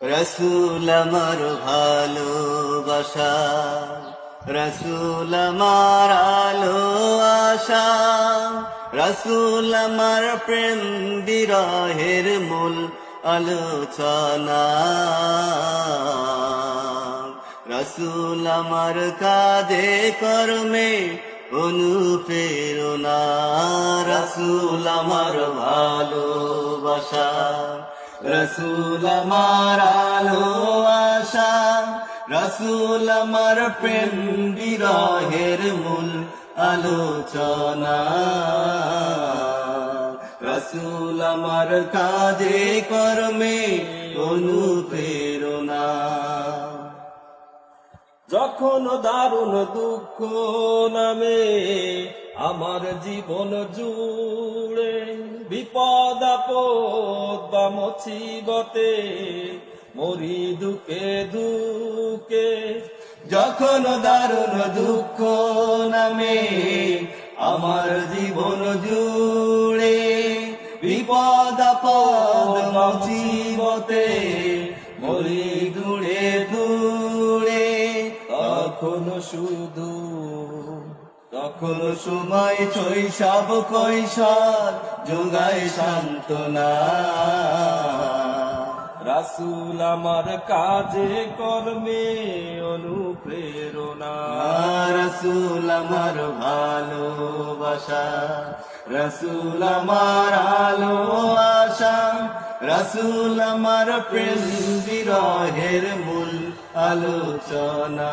রসুল আমার ভালোবাসা, রসুল আমার আলো আশা, রসুল আমার প্রেম বিরহের মূল আলোচনা। রসুল আমার কাঁধে কর্মে অনুপ্রেরণা, রসুল আমার ভালোবাসা। রসুল আমার আলো আশা রসুল আমার প্রেম বিরহের মূল আলোচনা রসুল আমার কাজে কর্মে অনুপ্রেরণা। যখন দারুণ দুঃখ নামে আমার জীবন জুড়ে বিপদ আপদ বা মুসিবতে মরি দুঃখে দুঃখে। যখন দারুণ দুঃখ নামে, আমার জীবন জুড়ে। বিপদ পদ মুসিবতে মরি দূরে দূরে তখন শুধু তখন সময় শৈশব কৈশোর, যোগায় সান্ত্বনা। রাসুল আমার কাজে, কর্মে অনুপ্রেরণা। রসুল আমার ভালোবাসা, রসুল আমার আলো আশা, রসুল আমার প্রেম বিরহের মূল আলোচনা।